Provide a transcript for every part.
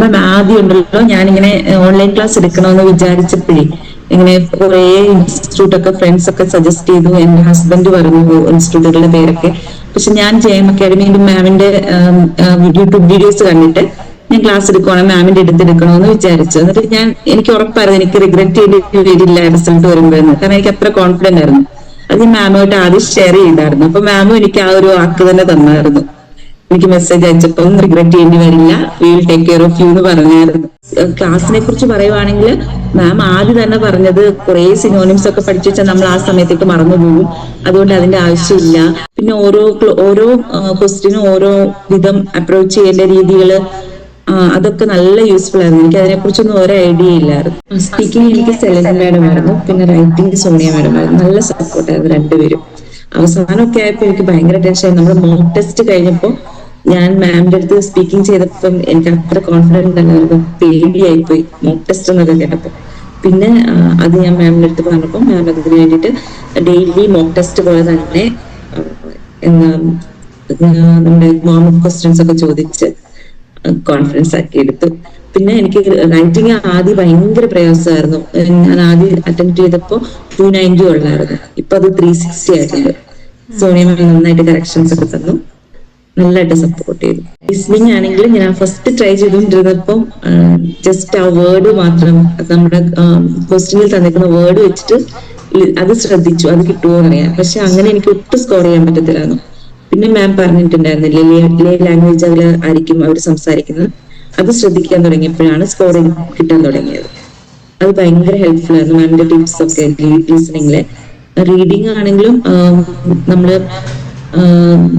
മാം ആദ്യം ഉണ്ടല്ലോ ഞാനിങ്ങനെ ഓൺലൈൻ ക്ലാസ് എടുക്കണമെന്ന് വിചാരിച്ചപ്പോഴേ ഇങ്ങനെ കുറേ ഇൻസ്റ്റിറ്റ്യൂട്ട് ഒക്കെ ഫ്രണ്ട്സ് ഒക്കെ സജസ്റ്റ് ചെയ്തു എന്റെ ഹസ്ബൻഡ് പറഞ്ഞു ഇൻസ്റ്റിറ്റ്യൂട്ടുകളുടെ പേരൊക്കെ. പക്ഷെ ഞാൻ ജെ എം അക്കാഡമിയിലും മാമിന്റെ യൂട്യൂബ് വീഡിയോസ് കണ്ടിട്ട് ഞാൻ ക്ലാസ് എടുക്കുവാണ് മാമിന്റെ അടുത്ത് എടുക്കണമെന്ന് വിചാരിച്ചു. എന്നിട്ട് ഞാൻ എനിക്ക് ഉറപ്പായിരുന്നു എനിക്ക് റിഗ്രറ്റ് ചെയ്തിട്ട് വരില്ല റിസൾട്ട് വരുമ്പോഴെന്ന്. കാരണം എനിക്ക് അത്ര കോൺഫിഡന്റ് ആയിരുന്നു. അത് മാമുമായിട്ട് ആദ്യം ഷെയർ ചെയ്തായിരുന്നു. അപ്പൊ മാമും എനിക്ക് ആ ഒരു വാക്ക് തന്നെ തന്നായിരുന്നു. എനിക്ക് മെസ്സേജ് അയച്ചപ്പോൾ റിഗ്രറ്റ് ചെയ്യേണ്ടി വരില്ല. Will take care of you എന്ന് പറഞ്ഞായിരുന്നു. ക്ലാസ്സിനെ കുറിച്ച് പറയുവാണെങ്കിൽ മാം ആദ്യം തന്നെ പറഞ്ഞത് കുറെ സിനോണിംസ് ഒക്കെ പഠിച്ചു വെച്ചാൽ നമ്മൾ ആ സമയത്തേക്ക് മറന്നു പോകും അതുകൊണ്ട് അതിന്റെ ആവശ്യമില്ല. പിന്നെ ഓരോ ഓരോ ക്വസ്റ്റിനും ഓരോ വിധം അപ്രോച്ച് ചെയ്യേണ്ട രീതികൾ അതൊക്കെ നല്ല യൂസ്ഫുൾ ആയിരുന്നു. എനിക്ക് അതിനെ കുറിച്ചൊന്നും ഒരു ഐഡിയ ഇല്ലായിരുന്നു. സ്പീക്കിംഗ് എനിക്ക് സെലൻ മാഡം ആയിരുന്നു. പിന്നെ റൈറ്റിംഗ് സോണിയ മാഡം ആയിരുന്നു. നല്ല സപ്പോർട്ടായിരുന്നു രണ്ടുപേരും. അവസാനമൊക്കെ ആയപ്പോ എനിക്ക് ഭയങ്കര ടെൻഷൻ നമ്മൾ മോക്ക് ടെസ്റ്റ് കഴിഞ്ഞപ്പോ ഞാൻ മാമിന്റെ അടുത്ത് സ്പീക്കിംഗ് ചെയ്തപ്പം എനിക്ക് അത്ര കോൺഫിഡന്റ് അല്ലായിരുന്നു പേടിയായിപ്പോയി. മോക്ക് ടെസ്റ്റ് എന്നൊക്കെ കേട്ടപ്പോ. പിന്നെ അത് ഞാൻ മാമിന്റെ അടുത്ത് പറഞ്ഞപ്പോൾ മാം അതിന് വേണ്ടിട്ട് ഡെയിലി മോക്ക് ടെസ്റ്റ് പോലെ തന്നെ നമ്മുടെ മോം ക്വസ്റ്റ്യൻസ് ഒക്കെ ചോദിച്ച് കോൺഫിഡൻസ് ആക്കി എടുത്തു. പിന്നെ എനിക്ക് റൈറ്റിംഗ് ആദ്യം ഭയങ്കര പ്രയാസമായിരുന്നു. ഞാൻ ആദ്യം അറ്റംപ്റ്റ് ചെയ്തപ്പോ ടു നയന്റി ഉള്ളായിരുന്നു. ഇപ്പൊ അത് ത്രീ സിക്സ്റ്റി ആയിട്ടുണ്ട്. സോണിയ നന്നായിട്ട് കറക്ഷൻസ് ഒക്കെ തന്നു. നല്ലതായിട്ട് സപ്പോർട്ട് ചെയ്തു. ലിസ്ണിംഗ് ആണെങ്കിൽ ഞാൻ ഫസ്റ്റ് ട്രൈ ചെയ്തുകൊണ്ടിരുന്നപ്പം ജസ്റ്റ് ആ വേർഡ് മാത്രം നമ്മുടെ ക്വസ്റ്റ്യനിൽ തന്നിരിക്കുന്ന വേർഡ് വെച്ചിട്ട് അത് ശ്രദ്ധിച്ചു അത് കിട്ടുമോ എന്നറിയാം പക്ഷെ അങ്ങനെ എനിക്ക് ഒട്ടും സ്കോർ ചെയ്യാൻ പറ്റത്തില്ലായിരുന്നു. പിന്നെ മാം പറഞ്ഞിട്ടുണ്ടായിരുന്നില്ലേ ലേ ലാംഗ്വേജ് അതിൽ ആയിരിക്കും അവർ സംസാരിക്കുന്നത്. അത് ശ്രദ്ധിക്കാൻ തുടങ്ങിയപ്പോഴാണ് സ്കോറിംഗ് കിട്ടാൻ തുടങ്ങിയത്. അത് ഭയങ്കര ഹെൽപ്ഫുൾ ആയിരുന്നു മാമിന്റെ ടിപ്സ് ഒക്കെ ലിസണിങ്ങിൽ. റീഡിംഗ് ആണെങ്കിലും നമ്മൾ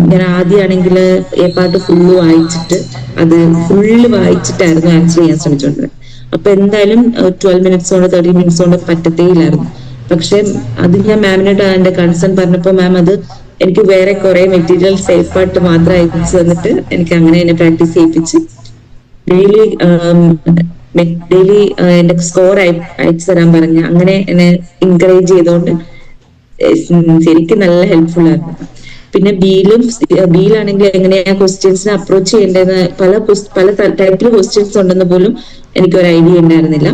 ഞാൻ ആദ്യമാണെങ്കിൽ എ പാട്ട് ഫുള്ള് വായിച്ചിട്ട് അത് ഫുള്ള് വായിച്ചിട്ടായിരുന്നു ആൻസർ ചെയ്യാൻ ശ്രമിച്ചുകൊണ്ടിരുന്നത് അപ്പൊ എന്തായാലും ട്വൽവ് മിനിറ്റ്സ് കൊണ്ട് തേർട്ടി മിനിറ്റ്സ് കൊണ്ട് പറ്റത്തേ ഇല്ലായിരുന്നു പക്ഷെ അത് ഞാൻ മാമിനോട് എന്റെ കൺസേൺ പറഞ്ഞപ്പോ മാം അത് എനിക്ക് വേറെ കുറെ മെറ്റീരിയൽ സേഫ് ആയിട്ട് മാത്രം അയച്ചു തന്നിട്ട് എനിക്ക് അങ്ങനെ എന്നെ പ്രാക്ടീസ് ചെയ്യിപ്പിച്ച് ഡെയിലി ഡെയിലി എന്റെ സ്കോർ അയച്ചു തരാൻ പറഞ്ഞ അങ്ങനെ എന്നെ എൻകറേജ് ചെയ്തോണ്ട് ശരിക്കും നല്ല ഹെൽപ്ഫുൾ ആയിരുന്നു. പിന്നെ ബിയിലും ബിയിലാണെങ്കിൽ എങ്ങനെയാ ക്വസ്റ്റ്യൻസിനെ അപ്രോച്ച് ചെയ്യേണ്ടതെന്ന് പല പല ടൈപ്പിൽ ക്വസ്റ്റ്യൻസ് ഉണ്ടെന്ന് പോലും എനിക്ക് ഒരു ഐഡിയ ഉണ്ടായിരുന്നില്ല.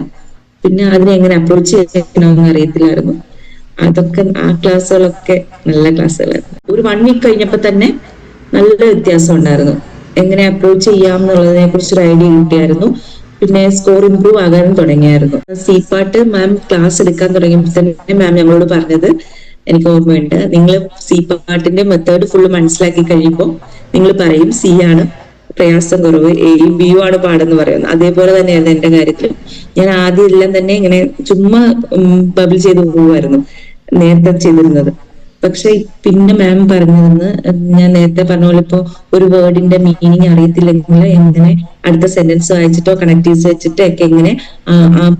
പിന്നെ അതിനെ എങ്ങനെ അപ്രോച്ച് ചെയ്യണമെന്ന് അറിയത്തില്ലായിരുന്നു. അതൊക്കെ ആ ക്ലാസ്സുകളൊക്കെ നല്ല ക്ലാസ്സുകളായിരുന്നു. ഒരു വൺ വീക്ക് കഴിഞ്ഞപ്പോ തന്നെ നല്ല വ്യത്യാസം ഉണ്ടായിരുന്നു. എങ്ങനെ അപ്രോച്ച് ചെയ്യാം എന്നുള്ളതിനെ കുറിച്ച് ഒരു ഐഡിയ കിട്ടിയായിരുന്നു. പിന്നെ സ്കോർ ഇമ്പ്രൂവ് ആകാനും തുടങ്ങിയായിരുന്നു. സി പാട്ട് മാം ക്ലാസ് എടുക്കാൻ തുടങ്ങിയപ്പോൾ തന്നെ മാം ഞങ്ങളോട് പറഞ്ഞത് എനിക്ക് ഓർമ്മയുണ്ട്. നിങ്ങൾ സി പാട്ടിന്റെ മെത്തേഡ് ഫുള്ള് മനസ്സിലാക്കി കഴിയുമ്പോൾ നിങ്ങൾ പറയും സി ആണ് പ്രയാസം കുറവ് എയും ബിയും ആണ് പാടെന്ന് പറയുന്നത്. അതേപോലെ തന്നെയായിരുന്നു എന്റെ കാര്യത്തിൽ ഞാൻ ആദ്യം എല്ലാം തന്നെ ഇങ്ങനെ ചുമ്മാ ബബിൾ ചെയ്ത് പോകുമായിരുന്നു നേരത്തെ ചെയ്തിരുന്നത്. പക്ഷെ പിന്നെ മാം പറഞ്ഞതെന്ന് ഞാൻ നേരത്തെ പറഞ്ഞ പോലെ ഇപ്പോ ഒരു വേർഡിന്റെ മീനിങ് അറിയത്തില്ലെങ്കിൽ എങ്ങനെ അടുത്ത സെന്റൻസ് വായിച്ചിട്ടോ കണക്റ്റീവ്സ് വെച്ചിട്ടോ ഒക്കെ എങ്ങനെ ആ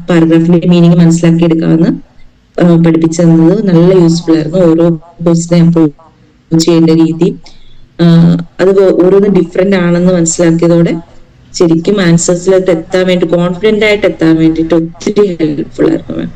പാരഗ്രാഫിന്റെ മീനിങ് മനസ്സിലാക്കി എടുക്കാമെന്ന് പഠിപ്പിച്ചു തന്നത് നല്ല യൂസ്ഫുൾ ആയിരുന്നു. ഓരോ കോഴ്സിനെ അപ്രോച്ച് ചെയ്യേണ്ട രീതി. അത് ഓരോന്ന് ഡിഫറെന്റ് ആണെന്ന് മനസ്സിലാക്കിയതോടെ ശരിക്കും ആൻസേഴ്സിലോട്ട് എത്താൻ വേണ്ടി കോൺഫിഡന്റ് ആയിട്ട് എത്താൻ വേണ്ടിയിട്ട് ഒത്തിരി ഹെൽപ്ഫുൾ ആയിരുന്നു മാം